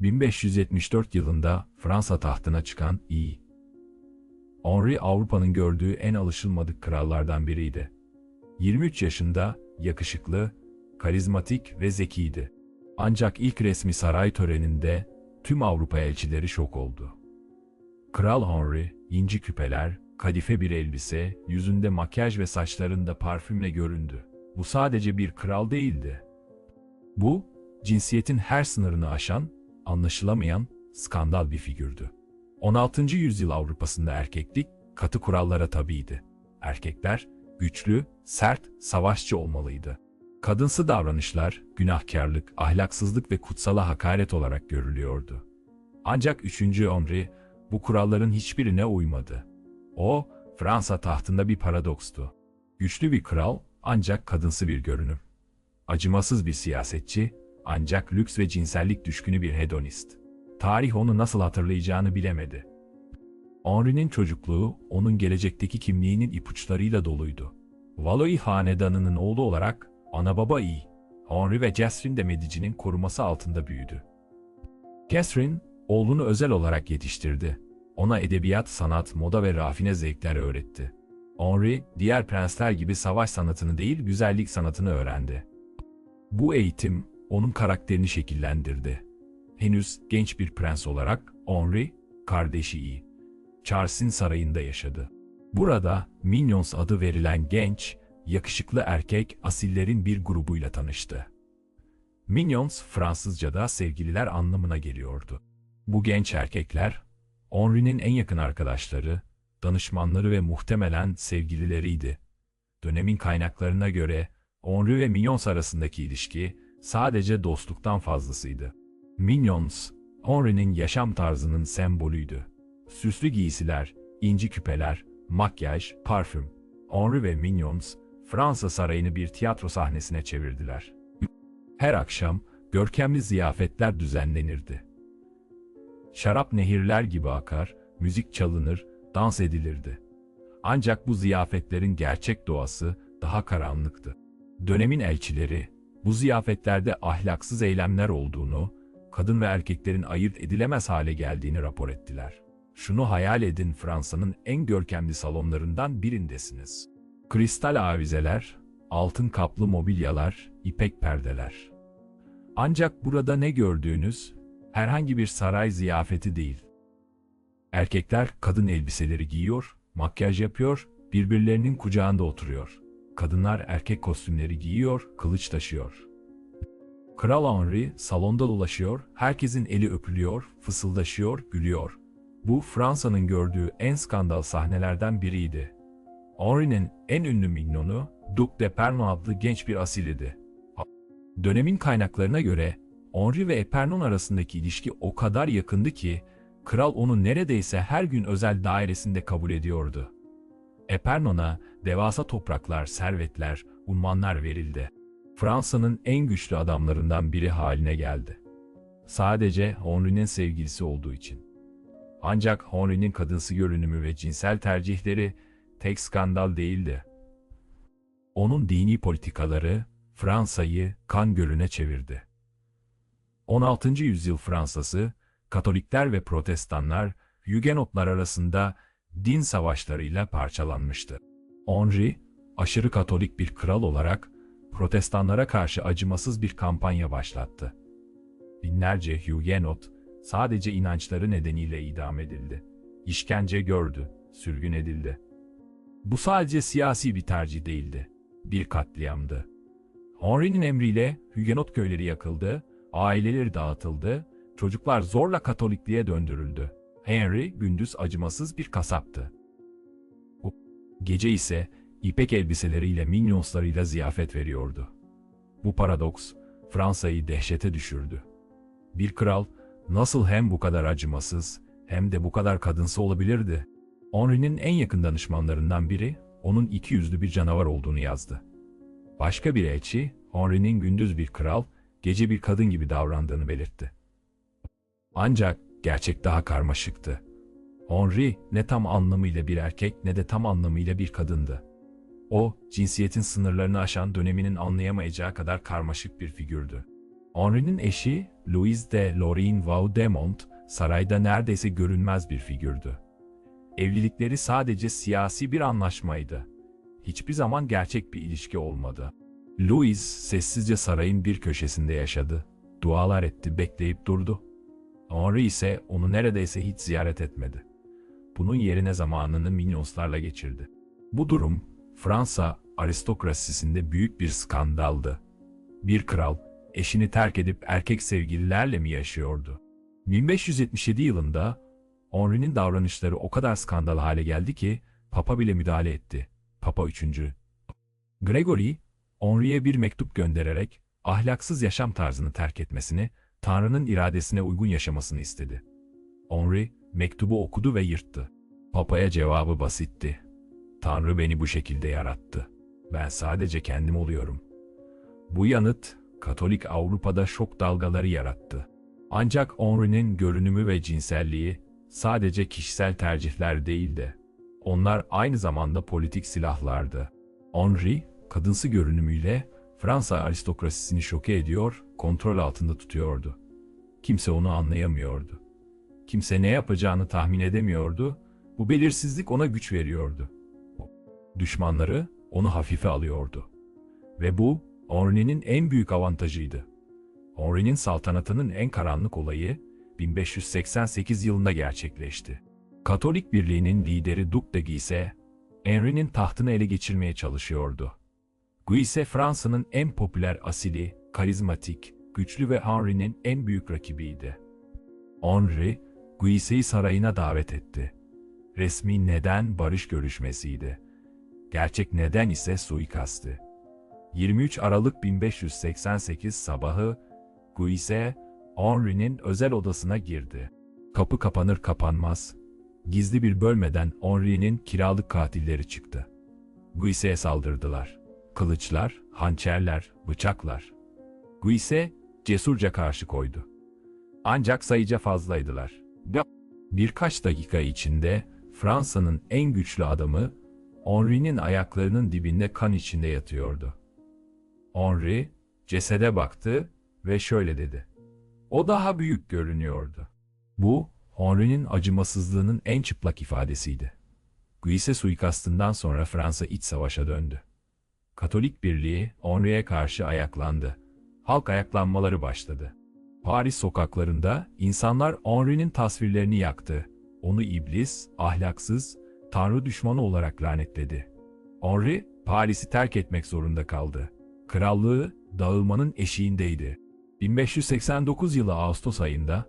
1574 yılında Fransa tahtına çıkan İ. Henri Avrupa'nın gördüğü en alışılmadık krallardan biriydi. 23 yaşında, yakışıklı, karizmatik ve zekiydi. Ancak ilk resmi saray töreninde tüm Avrupa elçileri şok oldu. Kral Henry, inci küpeler, kadife bir elbise, yüzünde makyaj ve saçlarında parfümle göründü. Bu sadece bir kral değildi. Bu, cinsiyetin her sınırını aşan, anlaşılamayan, skandal bir figürdü. 16. yüzyıl Avrupa'sında erkeklik katı kurallara tabiydi. Erkekler güçlü, sert, savaşçı olmalıydı. Kadınsı davranışlar günahkarlık, ahlaksızlık ve kutsala hakaret olarak görülüyordu. Ancak 3. Henry bu kuralların hiçbirine uymadı. O, Fransa tahtında bir paradokstu. Güçlü bir kral ancak kadınsı bir görünüm. Acımasız bir siyasetçi ancak lüks ve cinsellik düşkünü bir hedonist. Tarih onu nasıl hatırlayacağını bilemedi. Henri'nin çocukluğu onun gelecekteki kimliğinin ipuçlarıyla doluydu. Valois hanedanının oğlu olarak ana baba iyi, Henri ve Catherine de Medici'nin koruması altında büyüdü. Catherine, oğlunu özel olarak yetiştirdi. Ona edebiyat, sanat, moda ve rafine zevkler öğretti. Henri, diğer prensler gibi savaş sanatını değil güzellik sanatını öğrendi. Bu eğitim, onun karakterini şekillendirdi. Henüz genç bir prens olarak Henri, kardeşi iyi, Charles'in sarayında yaşadı. Burada Mignons adı verilen genç, yakışıklı erkek asillerin bir grubuyla tanıştı. Mignons Fransızca'da sevgililer anlamına geliyordu. Bu genç erkekler, Henri'nin en yakın arkadaşları, danışmanları ve muhtemelen sevgilileriydi. Dönemin kaynaklarına göre Henri ve Mignons arasındaki ilişki sadece dostluktan fazlasıydı. Mignons, Henri'nin yaşam tarzının sembolüydü. Süslü giysiler, inci küpeler, makyaj, parfüm. Henri ve Mignons, Fransa sarayını bir tiyatro sahnesine çevirdiler. Her akşam görkemli ziyafetler düzenlenirdi. Şarap nehirler gibi akar, müzik çalınır, dans edilirdi. Ancak bu ziyafetlerin gerçek doğası daha karanlıktı. Dönemin elçileri, bu ziyafetlerde ahlaksız eylemler olduğunu, kadın ve erkeklerin ayırt edilemez hale geldiğini rapor ettiler. Şunu hayal edin Fransa'nın en görkemli salonlarından birindesiniz. Kristal avizeler, altın kaplı mobilyalar, ipek perdeler. Ancak burada ne gördüğünüz herhangi bir saray ziyafeti değil. Erkekler kadın elbiseleri giyiyor, makyaj yapıyor, birbirlerinin kucağında oturuyor. Kadınlar erkek kostümleri giyiyor, kılıç taşıyor. Kral Henry salonda dolaşıyor, herkesin eli öpülüyor, fısıldaşıyor, gülüyor. Bu Fransa'nın gördüğü en skandal sahnelerden biriydi. Henri'nin en ünlü mignonu Duc de Pernon adlı genç bir asil idi. Dönemin kaynaklarına göre Henri ve Epernon arasındaki ilişki o kadar yakındı ki kral onu neredeyse her gün özel dairesinde kabul ediyordu. Epernon'a devasa topraklar, servetler, unvanlar verildi. Fransa'nın en güçlü adamlarından biri haline geldi. Sadece Henri'nin sevgilisi olduğu için. Ancak Henri'nin kadınsı görünümü ve cinsel tercihleri tek skandal değildi. Onun dini politikaları Fransa'yı kan gölüne çevirdi. 16. yüzyıl Fransası, Katolikler ve Protestanlar, Hugenotlar arasında din savaşlarıyla parçalanmıştı. Henri, aşırı Katolik bir kral olarak Protestanlara karşı acımasız bir kampanya başlattı. Binlerce Hugenot sadece inançları nedeniyle idam edildi. İşkence gördü, sürgün edildi. Bu sadece siyasi bir tercih değildi, bir katliamdı. Henri'nin emriyle Hugenot köyleri yakıldı, aileleri dağıtıldı, çocuklar zorla Katolikliğe döndürüldü. Henry gündüz acımasız bir kasaptı. Gece ise ipek elbiseleriyle minyonslarıyla ziyafet veriyordu. Bu paradoks Fransa'yı dehşete düşürdü. Bir kral nasıl hem bu kadar acımasız hem de bu kadar kadınsı olabilirdi? Henri'nin en yakın danışmanlarından biri onun iki yüzlü bir canavar olduğunu yazdı. Başka bir elçi Henri'nin gündüz bir kral, gece bir kadın gibi davrandığını belirtti. Ancak gerçek daha karmaşıktı. Henri ne tam anlamıyla bir erkek ne de tam anlamıyla bir kadındı. O, cinsiyetin sınırlarını aşan döneminin anlayamayacağı kadar karmaşık bir figürdü. Henri'nin eşi Louise de Lorraine Vaudemont sarayda neredeyse görünmez bir figürdü. Evlilikleri sadece siyasi bir anlaşmaydı. Hiçbir zaman gerçek bir ilişki olmadı. Louise sessizce sarayın bir köşesinde yaşadı. Dualar etti, bekleyip durdu. Henri ise onu neredeyse hiç ziyaret etmedi. Bunun yerine zamanını minyonslarla geçirdi. Bu durum Fransa aristokrasisinde büyük bir skandaldı. Bir kral eşini terk edip erkek sevgililerle mi yaşıyordu? 1577 yılında Henri'nin davranışları o kadar skandal hale geldi ki Papa bile müdahale etti. Papa 3. Gregory, Henri'ye bir mektup göndererek ahlaksız yaşam tarzını terk etmesini, Tanrı'nın iradesine uygun yaşamasını istedi. Henri mektubu okudu ve yırttı. Papa'ya cevabı basitti. Tanrı beni bu şekilde yarattı. Ben sadece kendim oluyorum. Bu yanıt Katolik Avrupa'da şok dalgaları yarattı. Ancak Henri'nin görünümü ve cinselliği sadece kişisel tercihler değildi. Onlar aynı zamanda politik silahlardı. Henri, kadınsı görünümüyle Fransa aristokrasisini şoke ediyor, kontrol altında tutuyordu. Kimse onu anlayamıyordu. Kimse ne yapacağını tahmin edemiyordu. Bu belirsizlik ona güç veriyordu. Düşmanları onu hafife alıyordu. Ve bu Henri'nin en büyük avantajıydı. Henri'nin saltanatının en karanlık olayı 1588 yılında gerçekleşti. Katolik Birliği'nin lideri Duc de Guise, Henri'nin tahtını ele geçirmeye çalışıyordu. Guise Fransa'nın en popüler asili, karizmatik, güçlü ve Henri'nin en büyük rakibiydi. Henri, Guise'yi sarayına davet etti. Resmi neden barış görüşmesiydi. Gerçek neden ise suikastı. 23 Aralık 1588 sabahı Guise, Henri'nin özel odasına girdi. Kapı kapanır kapanmaz, gizli bir bölmeden Henri'nin kiralık katilleri çıktı. Guise'ye saldırdılar. Kılıçlar, hançerler, bıçaklar. Guise cesurca karşı koydu. Ancak sayıca fazlaydılar. Birkaç dakika içinde Fransa'nın en güçlü adamı Henri'nin ayaklarının dibinde kan içinde yatıyordu. Henri cesede baktı ve şöyle dedi. O daha büyük görünüyordu. Bu, Henri'nin acımasızlığının en çıplak ifadesiydi. Guise suikastından sonra Fransa iç savaşa döndü. Katolik Birliği Henri'ye karşı ayaklandı. Halk ayaklanmaları başladı. Paris sokaklarında insanlar Henri'nin tasvirlerini yaktı. Onu iblis, ahlaksız, tanrı düşmanı olarak lanetledi. Henri, Paris'i terk etmek zorunda kaldı. Krallığı dağılmanın eşiğindeydi. 1589 yılı Ağustos ayında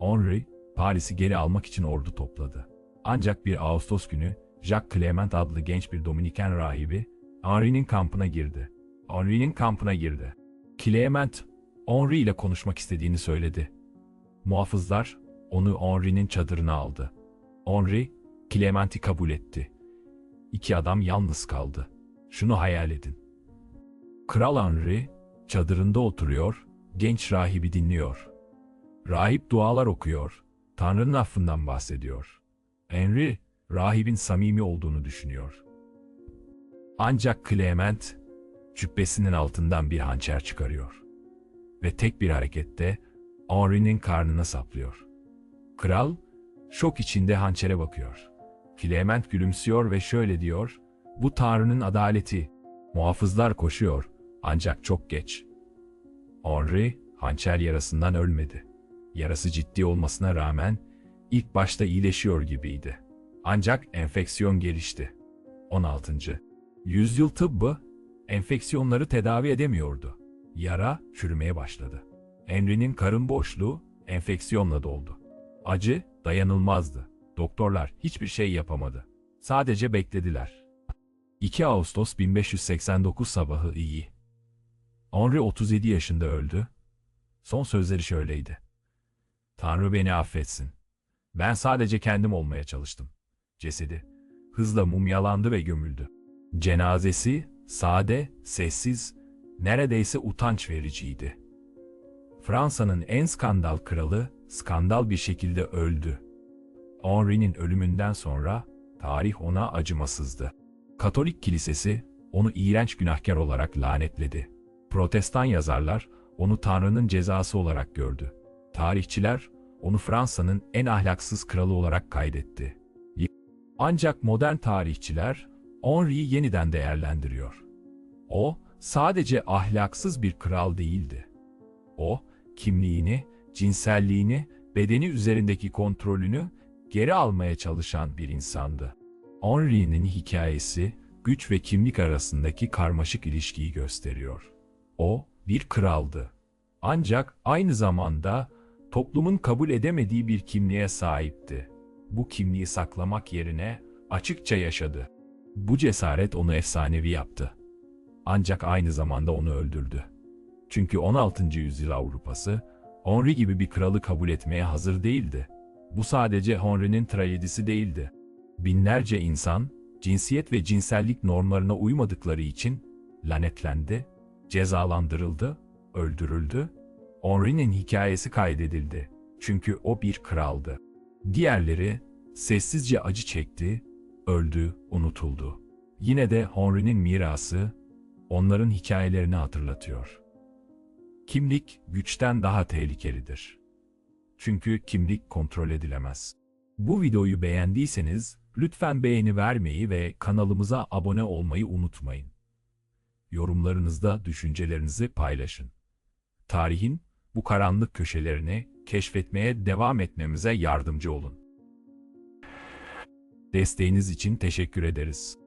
Henri, Paris'i geri almak için ordu topladı. Ancak bir Ağustos günü Jacques Clement adlı genç bir Dominiken rahibi Henri'nin kampına girdi. Henri'nin kampına girdi. Clement, Henri ile konuşmak istediğini söyledi. Muhafızlar onu Henri'nin çadırına aldı. Henri, Clement'i kabul etti. İki adam yalnız kaldı. Şunu hayal edin. Kral Henri çadırında oturuyor, genç rahibi dinliyor. Rahip dualar okuyor, Tanrı'nın affından bahsediyor. Henry, rahibin samimi olduğunu düşünüyor. Ancak Clement, cübbesinin altından bir hançer çıkarıyor. Ve tek bir harekette Henri'nin karnına saplıyor. Kral, şok içinde hançere bakıyor. Clement gülümsüyor ve şöyle diyor, bu Tanrı'nın adaleti. Muhafızlar koşuyor, ancak çok geç. Henri, hançer yarasından ölmedi. Yarası ciddi olmasına rağmen ilk başta iyileşiyor gibiydi. Ancak enfeksiyon gelişti. 16. Yüzyıl tıbbı enfeksiyonları tedavi edemiyordu. Yara çürümeye başladı. Henry'nin karın boşluğu enfeksiyonla doldu. Acı dayanılmazdı. Doktorlar hiçbir şey yapamadı. Sadece beklediler. 2 Ağustos 1589 sabahı iyi. Henry 37 yaşında öldü. Son sözleri şöyleydi. Tanrı beni affetsin. Ben sadece kendim olmaya çalıştım. Cesedi hızla mumyalandı ve gömüldü. Cenazesi sade, sessiz, neredeyse utanç vericiydi. Fransa'nın en skandal kralı skandal bir şekilde öldü. Henri'nin ölümünden sonra tarih ona acımasızdı. Katolik kilisesi onu iğrenç günahkar olarak lanetledi. Protestan yazarlar onu Tanrı'nın cezası olarak gördü. Tarihçiler onu Fransa'nın en ahlaksız kralı olarak kaydetti. Ancak modern tarihçiler Henri'yi yeniden değerlendiriyor. O sadece ahlaksız bir kral değildi. O kimliğini, cinselliğini, bedeni üzerindeki kontrolünü geri almaya çalışan bir insandı. Henri'nin hikayesi güç ve kimlik arasındaki karmaşık ilişkiyi gösteriyor. O bir kraldı. Ancak aynı zamanda toplumun kabul edemediği bir kimliğe sahipti. Bu kimliği saklamak yerine açıkça yaşadı. Bu cesaret onu efsanevi yaptı. Ancak aynı zamanda onu öldürdü. Çünkü 16. yüzyıl Avrupası Henri gibi bir kralı kabul etmeye hazır değildi. Bu sadece Henri'nin trajedisi değildi. Binlerce insan cinsiyet ve cinsellik normlarına uymadıkları için lanetlendi, cezalandırıldı, öldürüldü. Henri'nin hikayesi kaydedildi. Çünkü o bir kraldı. Diğerleri sessizce acı çekti, öldü, unutuldu. Yine de Henri'nin mirası onların hikayelerini hatırlatıyor. Kimlik güçten daha tehlikelidir. Çünkü kimlik kontrol edilemez. Bu videoyu beğendiyseniz lütfen beğeni vermeyi ve kanalımıza abone olmayı unutmayın. Yorumlarınızda düşüncelerinizi paylaşın. Tarihin bu karanlık köşelerini keşfetmeye devam etmemize yardımcı olun. Desteğiniz için teşekkür ederiz.